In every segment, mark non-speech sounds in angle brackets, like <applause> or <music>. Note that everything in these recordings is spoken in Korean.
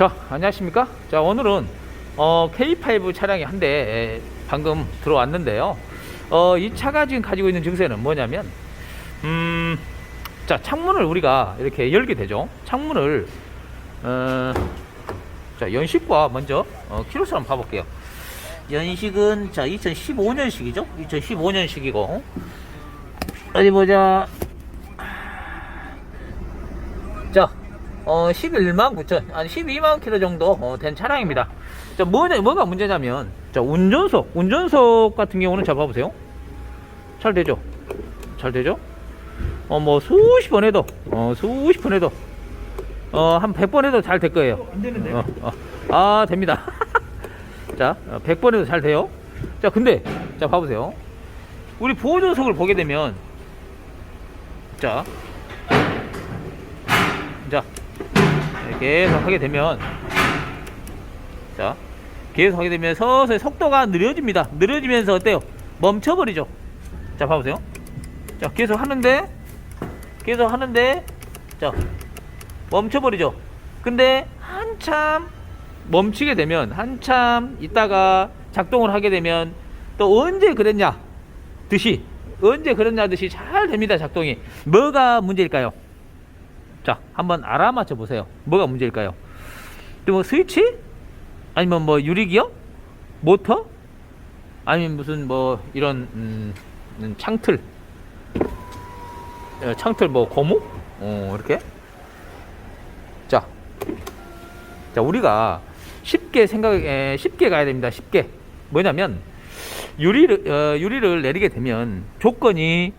자, 안녕하십니까? 자, 오늘은 어, K5 차량이 한 대 방금 들어왔는데요. 어, 이 차가 지금 가지고 있는 증세는 뭐냐면, 음, 자, 창문을 우리가 이렇게 열게 되죠. 창문을, 어, 자, 연식과 먼저, 어, 키로수 한번 봐볼게요. 연식은, 자, 2015년식이죠? 2015년식이고, 어디 보자. 자, 어, 11만 9천, 아니 12만 킬로 정도 어, 된 차량입니다. 자, 뭐냐, 뭐가 문제냐면, 자, 운전석, 운전석 같은 경우는 잡아보세요. 잘 되죠? 잘 되죠? 어, 뭐, 수십 번 해도, 어, 수십 번 해도, 어, 한 100번 해도 잘 될 거예요. 안 되는데. 어, 어. 아, 됩니다. <laughs> 자, 어, 100번 해도 잘 돼요. 자, 근데, 자, 봐보세요. 우리 보조석을 보게 되면, 자, 자, 계속 하게 되면, 자, 계속 하게 되면 서서히 속도가 느려집니다. 느려지면서 어때요? 멈춰버리죠. 자, 봐보세요. 자, 계속 하는데, 계속 하는데, 자, 멈춰버리죠. 근데 한참 멈추게 되면, 한참 있다가 작동을 하게 되면, 또 언제 그랬냐? 듯이, 언제 그랬냐 듯이 잘 됩니다, 작동이. 뭐가 문제일까요? 자, 한번 알아맞혀 보세요. 뭐가 문제일까요? 또뭐 스위치? 아니면 뭐 유리기어? 모터? 아니면 무슨 뭐 이런 음, 음, 창틀? 어, 창틀 뭐 고무? 어, 이렇게? 자, 자 우리가 쉽게 생각, 에, 쉽게 가야 됩니다. 쉽게 뭐냐면 유리를 어, 유리를 내리게 되면 조건이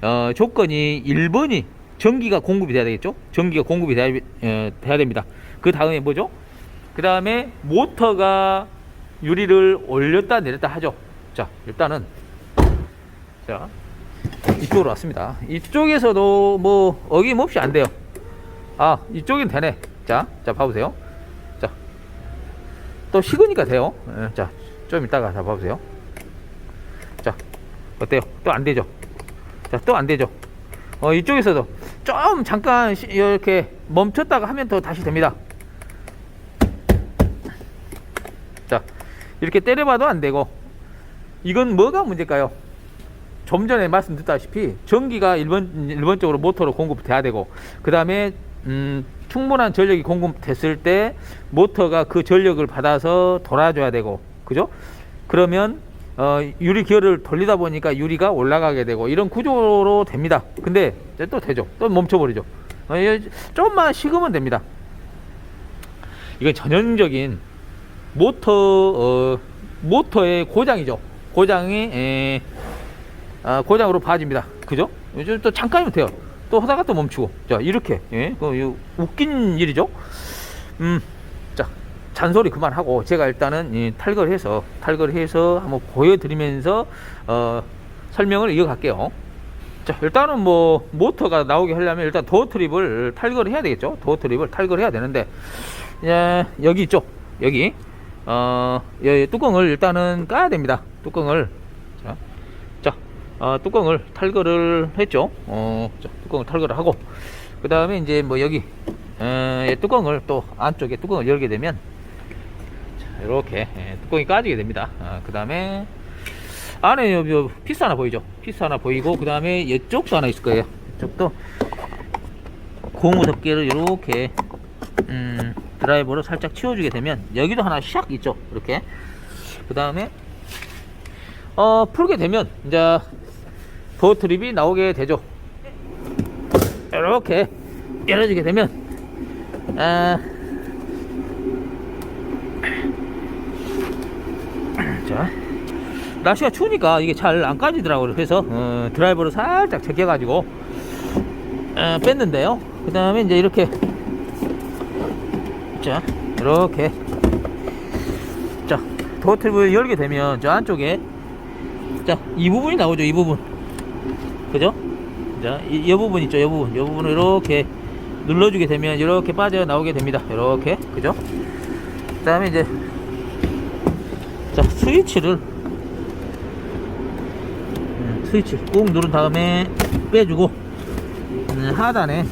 어, 조건이 1번이 전기가 공급이 돼야 되겠죠? 전기가 공급이 돼야, 어, 돼야 됩니다. 그 다음에 뭐죠? 그 다음에 모터가 유리를 올렸다 내렸다 하죠. 자, 일단은 자 이쪽으로 왔습니다. 이쪽에서도 뭐 어김없이 안 돼요. 아, 이쪽엔 되네. 자, 자 봐보세요. 자, 또 식으니까 돼요. 예, 자, 좀 이따가 자 봐보세요. 자, 어때요? 또 안 되죠? 자, 또 안 되죠? 어, 이쪽에서도 좀 잠깐 시- 이렇게 멈췄다가 하면 더 다시 됩니다. 자, 이렇게 때려봐도 안 되고, 이건 뭐가 문제일까요? 좀 전에 말씀드렸다시피 전기가 일본 일본적으로 모터로 공급돼야 되고, 그 다음에 음, 충분한 전력이 공급됐을 때 모터가 그 전력을 받아서 돌아줘야 되고, 그죠? 그러면 어, 유리 기어를 돌리다 보니까 유리가 올라가게 되고 이런 구조로 됩니다. 근데 또 되죠. 또 멈춰버리죠. 어, 이- 조금만 식으면 됩니다. 이건 전형적인 모터 어, 모터의 고장이죠. 고장이 에, 아, 고장으로 봐집니다. 그죠? 또 잠깐이면 돼요. 또 하다가 또 멈추고. 자 이렇게 예, 그, 웃긴 일이죠. 음, 자 잔소리 그만하고 제가 일단은 이 탈거를 해서 탈거를 해서 한번 보여드리면서 어, 설명을 이어갈게요. 자 일단은 뭐 모터가 나오게 하려면 일단 도어 트립을 탈거를 해야 되겠죠. 도어 트립을 탈거를 해야 되는데 예, 여기 있죠. 여기 어, 이 뚜껑을 일단은 까야 됩니다. 뚜껑을 자, 자 어, 뚜껑을 탈거를 했죠. 어, 자, 뚜껑을 탈거를 하고 그 다음에 이제 뭐 여기 어, 이 뚜껑을 또 안쪽에 뚜껑을 열게 되면 자, 이렇게 예, 뚜껑이 까지게 됩니다. 아, 그 다음에 안에 요, 요 피스 하나 보이죠? 피스 하나 보이고 그 다음에 이쪽도 하나 있을 거예요. 이쪽도 고무 덮개를 이렇게 음, 드라이버로 살짝 치워주게 되면 여기도 하나 샥 있죠. 이렇게 그 다음에 어 풀게 되면 이제 도어 트립이 나오게 되죠. 이렇게 열어주게 되면 아, 자 날씨가 추우니까 이게 잘 안 까지더라고요. 그래서 어, 드라이버로 살짝 제껴가지고 어, 뺐는데요. 그 다음에 이제 이렇게 자 이렇게 자 도어 트립을 열게 되면 저 안쪽에 자 이 부분이 나오죠. 이 부분 그죠? 자, 이, 이 부분 있죠, 이 부분. 이 부분을 이렇게 눌러주게 되면 이렇게 빠져 나오게 됩니다. 이렇게, 그죠? 그 다음에 이제, 자, 스위치를, 음, 스위치 꾹 누른 다음에 빼주고, 음, 하단에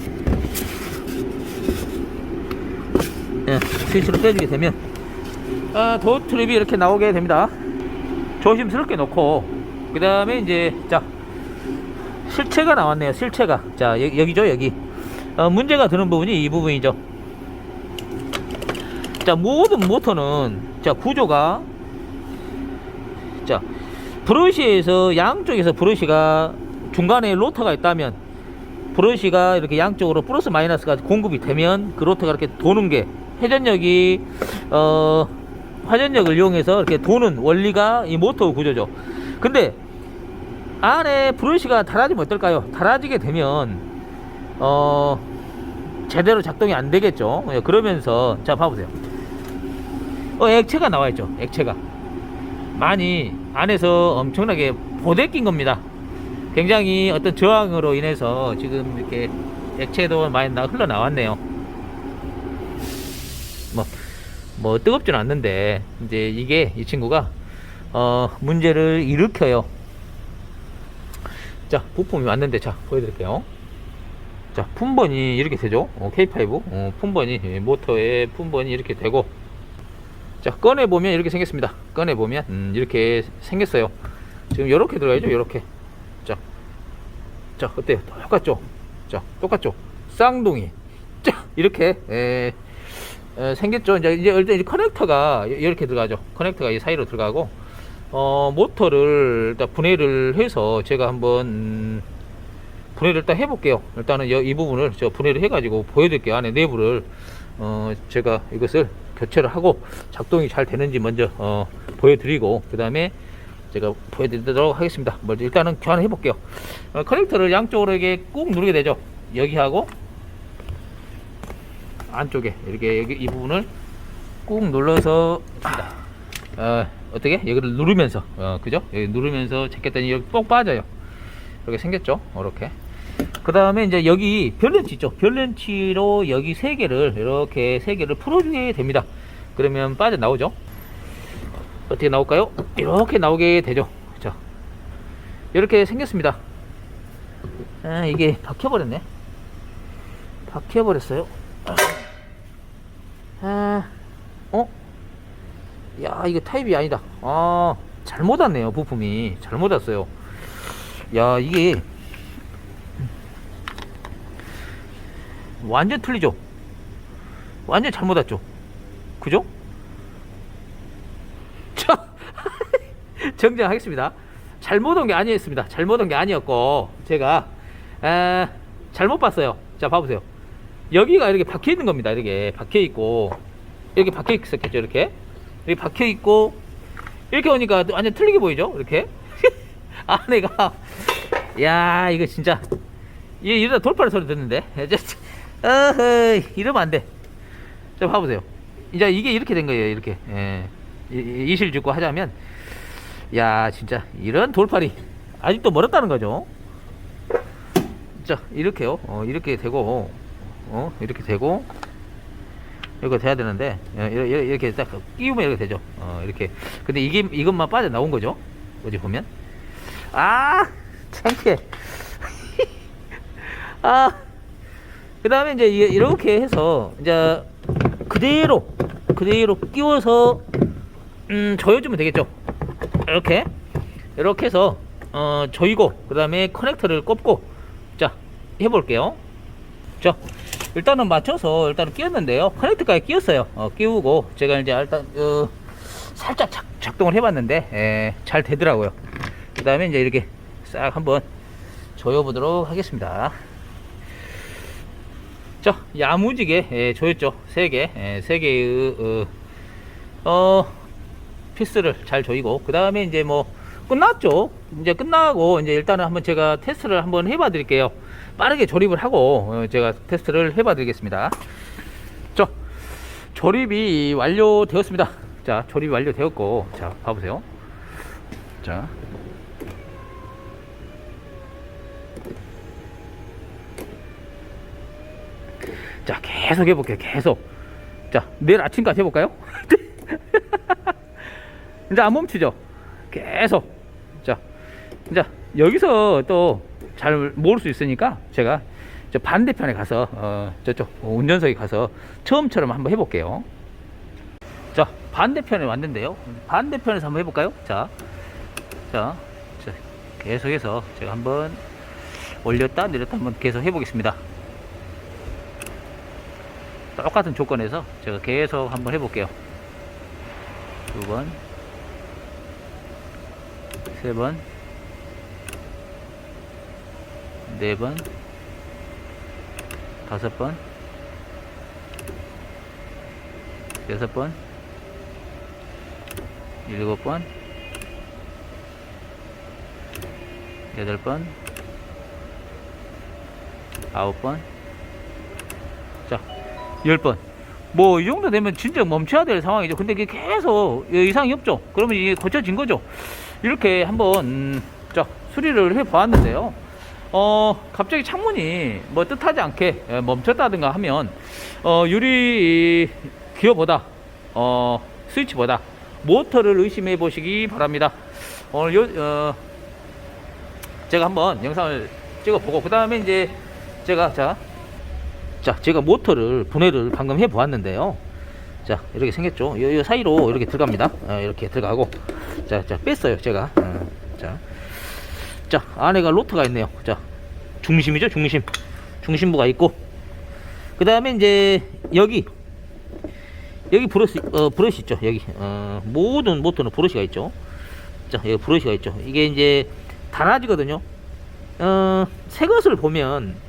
예, 스위치로 빼주게 되면 아, 도어 트립이 이렇게 나오게 됩니다. 조심스럽게 놓고 그 다음에 이제 자 실체가 나왔네요. 실체가 자 여, 여기죠 여기 어, 문제가 드는 부분이 이 부분이죠. 자 모든 모터는 자 구조가 자 브러쉬에서 양쪽에서 브러쉬가 중간에 로터가 있다면 브러쉬가 이렇게 양쪽으로 플러스 마이너스가 공급이 되면 그 로터가 이렇게 도는 게 회전력이 어 화전력을 이용해서 이렇게 도는 원리가 이 모터 구조죠. 근데 안에 브러쉬가 달아지면 어떨까요? 달아지게 되면 어 제대로 작동이 안 되겠죠. 예, 그러면서 자 봐보세요. 어 액체가 나와 있죠. 액체가 많이 안에서 엄청나게 보대낀 겁니다. 굉장히 어떤 저항으로 인해서 지금 이렇게 액체도 많이 나, 흘러나왔네요. 뭐, 뭐 뜨겁지는 않는데 이제 이게 이 친구가 어, 문제를 일으켜요. 자, 부품이 왔는데 자 보여드릴게요. 자, 품번이 이렇게 되죠. 어, K5 어, 품번이 예, 모터의 품번이 이렇게 되고 자 꺼내 보면 이렇게 생겼습니다. 꺼내 보면 음, 이렇게 생겼어요. 지금 이렇게 들어가야죠. 이렇게 자, 자 어때요? 똑같죠? 자, 똑같죠? 쌍둥이 자 이렇게 에, 에, 생겼죠. 이제 이제 일단 이 커넥터가 이렇게 들어가죠. 커넥터가 이 사이로 들어가고 어 모터를 일단 분해를 해서 제가 한번 음, 분해를 일단 해볼게요. 일단은 여- 이 부분을 저 분해를 해가지고 보여드릴게요. 안에 내부를 어 제가 이것을 교체를 하고 작동이 잘 되는지 먼저 어 보여드리고 그 다음에 제가 보여드리도록 하겠습니다. 먼저 일단은 교환을 해볼게요. 어, 커넥터를 양쪽으로 이렇게 꾹 누르게 되죠. 여기 하고 안쪽에 이렇게 여기 이 부분을 꾹 눌러서 어, 어떻게 여기를 누르면서 어, 그죠? 여기 누르면서 제꼈더니 여기 뽕 빠져요. 이렇게 생겼죠? 이렇게. 그 다음에 이제 여기 별렌치 있죠? 별렌치로 여기 세 개를 이렇게 세 개를 풀어주게 됩니다. 그러면 빠져 나오죠? 어떻게 나올까요? 이렇게 나오게 되죠. 자, 이렇게 생겼습니다. 아, 이게 박혀버렸네. 박혀버렸어요. 아, 어? 야, 이거 타입이 아니다. 아, 잘못 왔네요. 부품이. 잘못 왔어요. 야, 이게 완전 틀리죠? 완전 잘못 왔죠? 그죠? <laughs> 자, <laughs> 정정하겠습니다. 잘못 온 게 아니었습니다. 잘못 온 게 아니었고, 제가, 에, 잘못 봤어요. 자, 봐보세요. 여기가 이렇게 박혀 있는 겁니다. 이렇게 박혀 있고, 이렇게 박혀 있었겠죠, 이렇게. 이렇게 박혀 있고, 이렇게 오니까 완전 틀리게 보이죠? 이렇게. <laughs> 안에가, 야, 이거 진짜, 얘 이러다 돌파를 소리 듣는데. 어허이, 이러면 안 돼. 자, 봐보세요. 이제 이게 이렇게 된 거예요, 이렇게. 예. 이실 죽고 하자면, 야, 진짜, 이런 돌팔이 아직도 멀었다는 거죠. 자, 이렇게요. 어, 이렇게 되고, 어, 이렇게 되고, 이거 돼야 되는데, 예, 이렇게, 이렇게 딱 끼우면 이렇게 되죠. 어, 이렇게. 근데 이게, 이것만 빠져 나온 거죠. 어디 보면. 아, 창피해. <laughs> 아, 그 다음에 이제 이- 이렇게 해서, 이제, 그대로, 그대로 끼워서, 음, 조여주면 되겠죠. 이렇게. 이렇게 해서, 어, 조이고, 그 다음에 커넥터를 꼽고, 자, 해볼게요. 자, 일단은 맞춰서 일단은 끼웠는데요. 커넥터까지 끼웠어요. 어, 끼우고, 제가 이제 일단, 어, 살짝 작, 작동을 해봤는데, 에, 잘 되더라고요. 그 다음에 이제 이렇게 싹 한번 조여보도록 하겠습니다. 자, 야무지게 예, 조였죠. 세 개, 예, 세 개의 어, 어, 피스를 잘 조이고 그 다음에 이제 뭐 끝났죠. 이제 끝나고 이제 일단은 한번 제가 테스트를 한번 해봐 드릴게요. 빠르게 조립을 하고 어, 제가 테스트를 해봐 드리겠습니다. 자, 조립이 완료되었습니다. 자, 조립이 완료되었고 자, 봐보세요. 자, 자, 계속 해볼게요. 계속. 자, 내일 아침까지 해볼까요? <laughs> 이제 안 멈추죠? 계속. 자, 이제 여기서 또 잘 모를 수 있으니까 제가 자, 저 반대편에 가서 어, 저쪽 운전석에 가서 처음처럼 한번 해볼게요. 자 반대편에 왔는데요. 반대편에서 한번 해볼까요? 자, 자, 자 계속해서 제가 한번 올렸다 내렸다 한번 계속 해보겠습니다. 똑같은 조건에서 제가 계속 한번 해볼게요. 두 번, 세 번, 네 번, 다섯 번, 여섯 번, 일곱 번, 여덟 번, 아홉 번, 10번. 뭐, 이 정도 되면 진짜 멈춰야 될 상황이죠. 근데 이게 계속 이상이 없죠. 그러면 이게 고쳐진 거죠. 이렇게 한번, 음, 자, 수리를 해 보았는데요. 어, 갑자기 창문이 뭐 뜻하지 않게 예, 멈췄다든가 하면, 어, 유리 기어보다, 어, 스위치보다 모터를 의심해 보시기 바랍니다. 오늘 요, 어, 제가 한번 영상을 찍어보고, 그 다음에 이제 제가, 자, 자, 제가 모터를 분해를 방금 해 보았는데요. 자, 이렇게 생겼죠. 요, 요 사이로 이렇게 들어갑니다. 어, 이렇게 들어가고. 자, 자, 뺐어요, 제가. 어, 자. 자, 안에가 로터가 있네요. 자, 중심이죠, 중심. 중심부가 있고. 그 다음에 이제 여기. 여기 브러시, 어, 브러시 있죠. 여기. 어, 모든 모터는 브러시가 있죠. 자, 여기 브러시가 있죠. 이게 이제 달아지거든요. 어, 새 것을 보면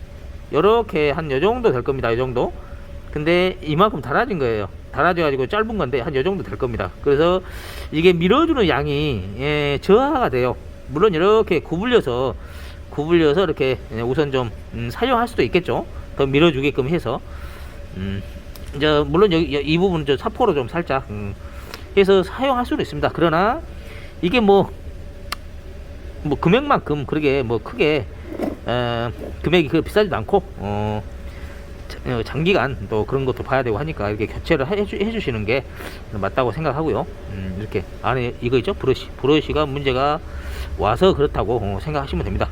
요렇게 한 요 정도 될 겁니다. 요 정도. 근데 이만큼 달아진 거예요. 달아져 가지고 짧은 건데 한 요 정도 될 겁니다. 그래서 이게 밀어주는 양이 예, 저하가 돼요. 물론 이렇게 구불려서 구불려서 이렇게 예, 우선 좀 음, 사용할 수도 있겠죠. 더 밀어주게끔 해서 음, 이제 물론 여기 이- 이 부분은 저 사포로 좀 살짝 음, 해서 사용할 수도 있습니다. 그러나 이게 뭐뭐 금액만큼 그렇게 뭐 크게 어, 금액이 그 비싸지도 않고 어, 자- 어, 장기간 또 그런 것도 봐야 되고 하니까 이렇게 교체를 해주, 해주시는 게 맞다고 생각하고요. 음, 이렇게 안에 이거 있죠 브러쉬 브러쉬가 문제가 와서 그렇다고 어, 생각하시면 됩니다.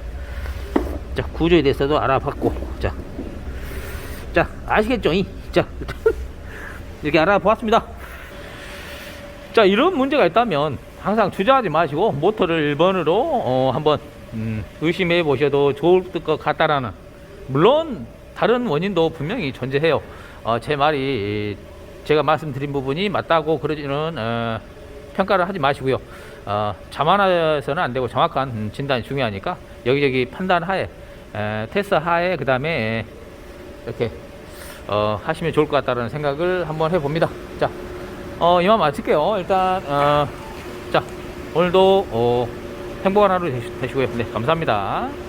자 구조에 대해서도 알아봤고 자, 자 아시겠죠? 이? 자 <laughs> 이렇게 알아보았습니다. 자 이런 문제가 있다면 항상 주저하지 마시고 모터를 1번으로 어, 한번 음, 의심해 보셔도 좋을 것 같다라는 물론 다른 원인도 분명히 존재해요. 어, 제 말이 제가 말씀드린 부분이 맞다고 그러지는 어, 평가를 하지 마시고요. 어, 자만해서는 안 되고 정확한 음, 진단이 중요하니까 여기저기 판단 하에 에, 테스트 하에 그 다음에 이렇게 어, 하시면 좋을 것 같다는 생각을 한번 해봅니다. 자 어, 이만 마칠게요. 일단, 어, 자, 오늘도, 어, 행복한 하루 되시, 되시고요. 네, 감사합니다.